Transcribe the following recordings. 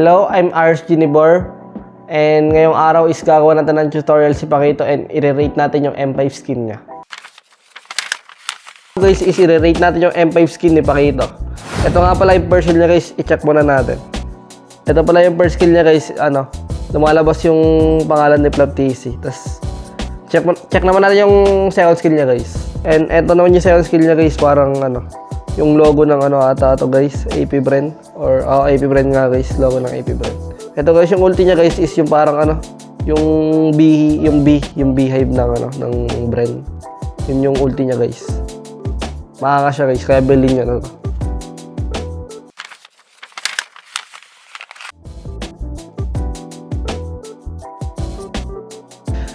Hello, I'm Ars Ginibor. And ngayong araw is gagawa natin ng tutorial si Pakito and i-rate natin yung M5 skin niya. Guys, is i-rate natin yung M5 skin ni Pakito. Ito nga pala yung first skill niya guys, i-check muna natin. Ito pala yung first skill niya guys, ano, lumalabas yung pangalan ni Flap TC. Tapos, check, check naman natin yung second skill niya guys. And ito naman yung second skill niya guys, parang ano, yung logo ng ano ata to guys, AP brand. Or, oh, AP brand nga guys, logo ng AP brand. Ito guys, yung ulti niya guys is yung parang ano, yung B, yung B, yung beehive ng ano, ng brand. Yun yung ulti niya guys. Makaka siya guys, kaya bilhin nyo na to.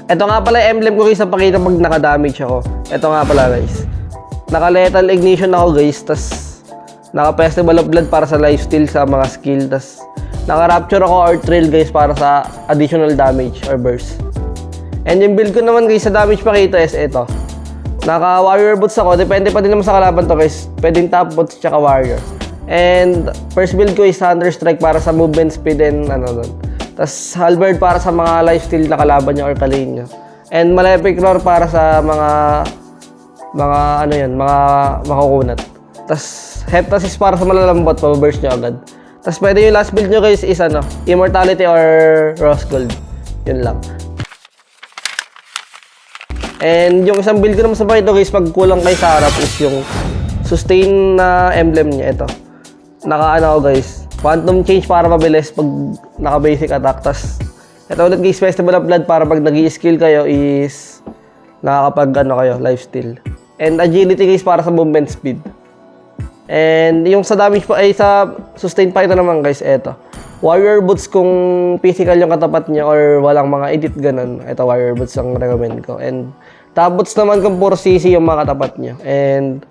Ito nga pala emblem ko guys sa pakita pag naka-damage ako. Ito nga pala guys. Naka-lethal ignition ako guys, tas naka-festival of blood para sa lifesteal sa mga skill, tas naka-rapture ako or trail guys para sa additional damage or burst. And yung build ko naman guys sa damage pakita is ito. Naka warrior boots ako, depende pa din naman sa kalaban to guys. Pwedeng top boots tsaka warrior. And first build ko is Thunder Strike para sa movement speed and ano nun. Tapos halberd para sa mga lifesteal na kalaban niya or kalane niya. And Malefic Roar para sa mga mga ano yan, mga makukunat. Tapos Heptasis para sa malalambot, mababurst nyo agad. Tapos pwede yung last build nyo guys is ano, Immortality or Rose Gold. Yun lang. And yung isang build ko naman sa pakito guys, pag kulang kay sa harap is yung sustain na emblem niya. Ito. Naka ano guys, quantum change para mabilis pag naka basic attack. Tapos ito ulit guys, Festival of Blood para pag nag skill kayo is nakakapag ano kayo, lifesteal. And agility guys para sa movement speed. And yung sa damage pa ay sa sustain pa ito naman guys, eto. Warrior boots kung physical yung katapat niya or walang mga edit ganun. Ito warrior boots ang recommend ko. And top boots naman kung puro CC yung mga katapat niya. And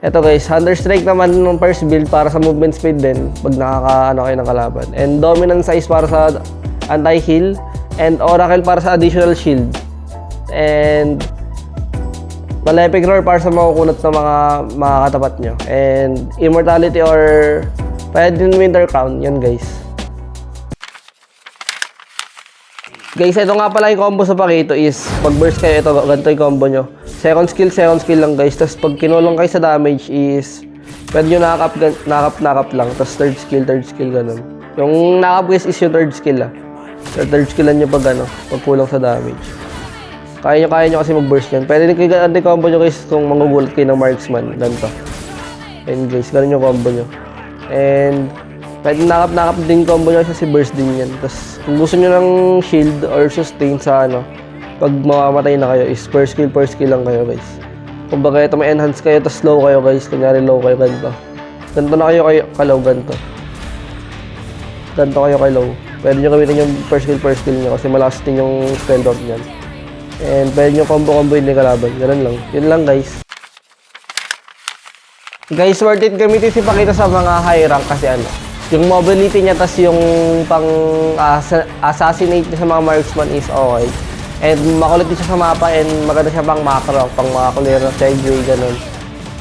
eto guys, Thunder Strike naman nung first build para sa movement speed din pag nakakaano kayo ng kalaban. And dominant size para sa anti-heal and oracle para sa additional shield. And Malefic Roar para sa makukunat na mga mga katapat nyo. And Immortality or pwede din Winter Crown. Yan guys. Guys, ito nga pala yung combo sa Pakito is pag burst kayo, ito, ganito yung combo nyo. Second skill, second skill lang guys. Tapos pag kinulong kayo sa damage is pwede nyo nakap, nakap, nakap lang. Tapos third skill, third skill, ganun. Yung nakap guys is yung third skill ah. Third skill lang nyo pag ano, pag kulang sa damage. Kaya nyo, kaya nyo kasi mag-burst yan. Pwede din kayo ganito yung combo nyo guys kung mangugulat kayo ng marksman. Ganito. And guys, ganun yung combo nyo. And pwede nakap-nakap din combo nyo kasi burst din yan. Tapos kung gusto nyo ng shield or sustain sa ano, pag mamamatay na kayo is first skill, first skill lang kayo guys. Kung baga ito may enhance kayo, tapos low kayo guys. Kunyari low kayo, ganito. Ganito na kayo kayo kalaw, ganito. Ganito kayo kay low. Pwede nyo gamitin yung first skill, first skill nyo kasi malakas yung spell dot niyan. And pwede nyo combo-combo yung kalaban. Ganun lang. Yun lang guys. Guys, worth it gamitin si Pakita sa mga high rank kasi ano, yung mobility niya tas yung pang asa- assassinate niya sa mga marksman is okay. And makulit siya sa mapa and maganda siya pang macro, pang mga kulero, sideway, ganun.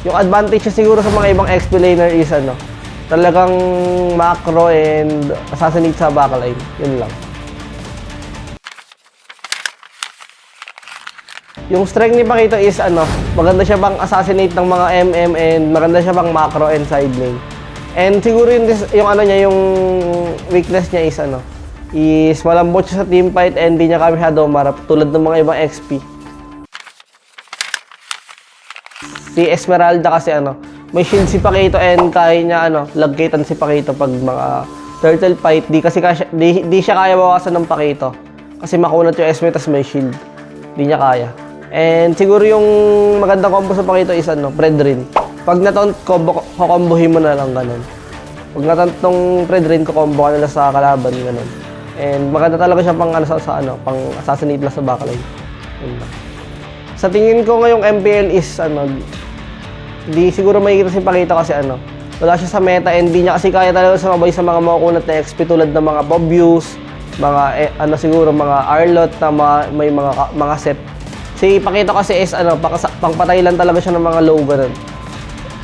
Yung advantage niya siguro sa mga ibang XP laner is ano, talagang macro and assassinate sa backline. Yun lang. Yung strength ni Pakito is ano, maganda siya pang assassinate ng mga MM and maganda siya pang macro and side lane. And siguro yung, yung ano niya, yung weakness niya is ano, is malambot siya sa team fight and di niya kami masyado marap tulad ng mga ibang XP. Si Esmeralda kasi ano, may shield si Pakito and kaya niya ano, lagkitan si Pakito pag mga turtle fight. Di kasi kaya, di, di siya kaya bawasan ng Pakito. Kasi makunat yung Esme tas may shield. Di niya kaya. And siguro yung magandang combo sa Pakito is ano, Predrin. Pag nataunt combo, kukombohin mo na lang ganun. Pag nataunt tong Predrin, kukombo ka nila sa kalaban, ganun. And maganda talaga siya pang ano sa, sa ano, pang assassinate lang sa backline. Yun. Sa tingin ko ngayong MPL is ano, di siguro makikita si Pakita kasi ano, wala siya sa meta and di niya kasi kaya talaga sumabay sa mga makukunat na XP tulad ng mga Bobius, mga eh, ano siguro mga Arlot na mga, may mga mga set. Si Pakita kasi is ano, pakasa, pangpatay lang talaga siya ng mga low ganun.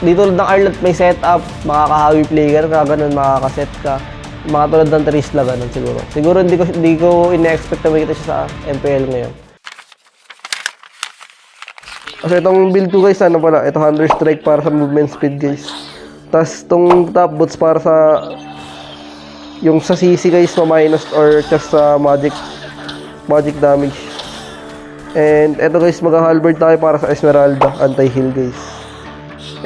Di tulad ng Arlot may setup, makakahawi player ka, ganun, makakaset ka. Mga tulad ng Trisla, ganun siguro. Siguro hindi ko, hindi ko ina-expect na makita siya sa MPL ngayon. Kasi itong build ko guys, ano pala, ito Hunter Strike para sa movement speed guys. Tapos itong top boots para sa yung sa CC guys, ma-minus or just sa magic magic damage. And ito guys, mag-halberd tayo para sa Esmeralda, anti-heal guys.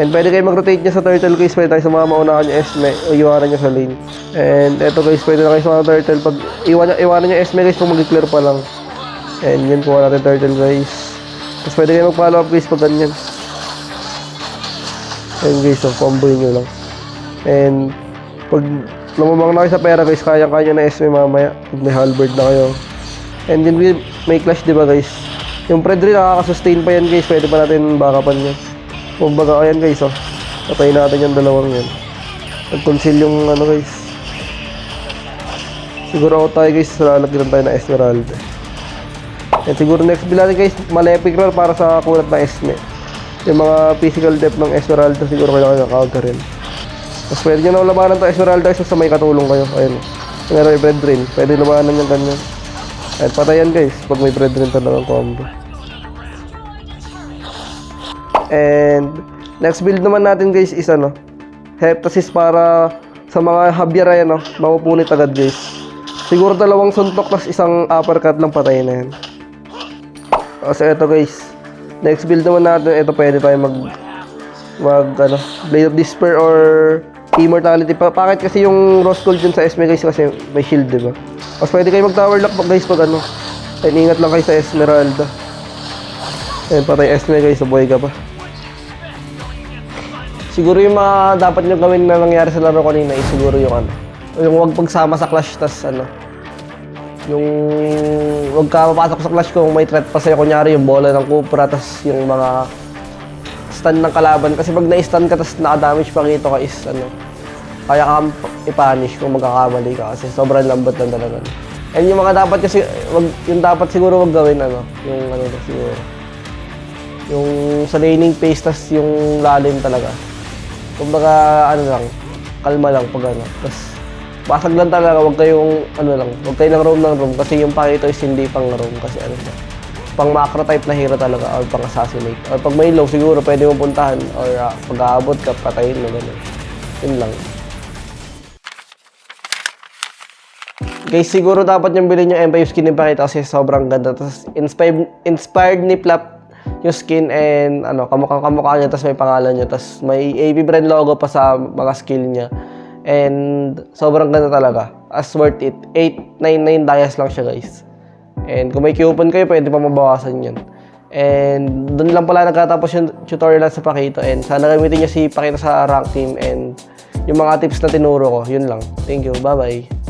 And pwede kayo mag-rotate niya sa turtle guys, pwede tayo sumama unahan yung Esme, o iwanan niya sa lane. And ito guys, pwede na kayo sumama ng turtle, pag iwan, iwanan niya Esme guys, kung mag-clear pa lang. And yun, kuha natin turtle guys. Tapos pwede kayo mag-follow up guys pag ganyan. Ayun guys, so combo nyo lang. And pag lumabang na kayo sa pera guys, kaya-kaya na SME mamaya. Pag may halberd na kayo. And then we- may clash diba guys? Yung Predri nakaka-sustain pa yan guys, pwede pa natin backupan yan. Kumbaga, ayan guys oh. Patayin natin yung dalawang yan. Nag-conceal yung ano guys. Siguro ako tayo guys, lalagyan tayo ng Esmeralda. And siguro next build natin guys, Malefic Roar para sa kulat ng Esme. Yung mga physical depth ng Esmeralda siguro kailangan nakakauga rin. Tapos pwede nyo na labanan to Esmeralda guys sa may katulong kayo. Ayun. Meron may bread rin. Pwede labanan yung ganyan. At patayan guys pag may bread rin talagang combo. And next build naman natin guys is ano, Heptasis para sa mga Javier ay ano, mapupunit agad guys. Siguro dalawang suntok plus isang uppercut lang patay na yan. Kasi ito guys, next build naman natin, ito pwede tayo mag mag ano, Blade of Despair or Immortality. Pa bakit kasi yung Rose Gold dyan sa Esme guys kasi may shield, di ba? Tapos pwede kayo mag Tower Lock pag guys pag ano. Ay, ingat lang kayo sa Esmeralda. Ayun, patay Esme guys, buhay ka pa. Siguro yung mga dapat nyo gawin na nangyari sa laro kanina is siguro yung ano, yung huwag pagsama sa clash tas ano, yung huwag ka mapasok sa clash kung may threat pa sa'yo, kunyari yung bola ng kupra tas yung mga stun ng kalaban kasi pag na-stun ka tas naka-damage pa rito ka is ano, kaya ka i-punish kung magkakamali ka kasi sobrang lambot lang talaga. And yung mga dapat kasi, wag, yung dapat siguro wag gawin ano, yung ano siguro, yung sa laning phase tas yung lalim talaga. Kumbaga, ano lang, kalma lang pag ano. Tapos, basag lang talaga, huwag kayong, ano lang, huwag kayo ng roam ng roam kasi yung pakito is hindi pang roam kasi ano siya. Pang macro type na hero talaga or pang assassinate. Or pag may low, siguro pwede mo puntahan or uh, pag aabot ka, patayin mo, gano'n. Yun lang. Guys, siguro dapat yung bilhin yung Empire skin ni Pakita kasi sobrang ganda. Tapos inspired, inspired ni Plap yung skin and ano, kamukha kamukha niya tapos may pangalan niya tapos may AB brand logo pa sa mga skill niya. And sobrang ganda talaga. As worth it. 899 dias lang siya, guys. And kung may coupon kayo, pwede pa mabawasan yun. And doon lang pala nagkatapos yung tutorial sa Pakito. And sana gamitin niyo si Pakito sa rank team and yung mga tips na tinuro ko. Yun lang. Thank you. Bye-bye.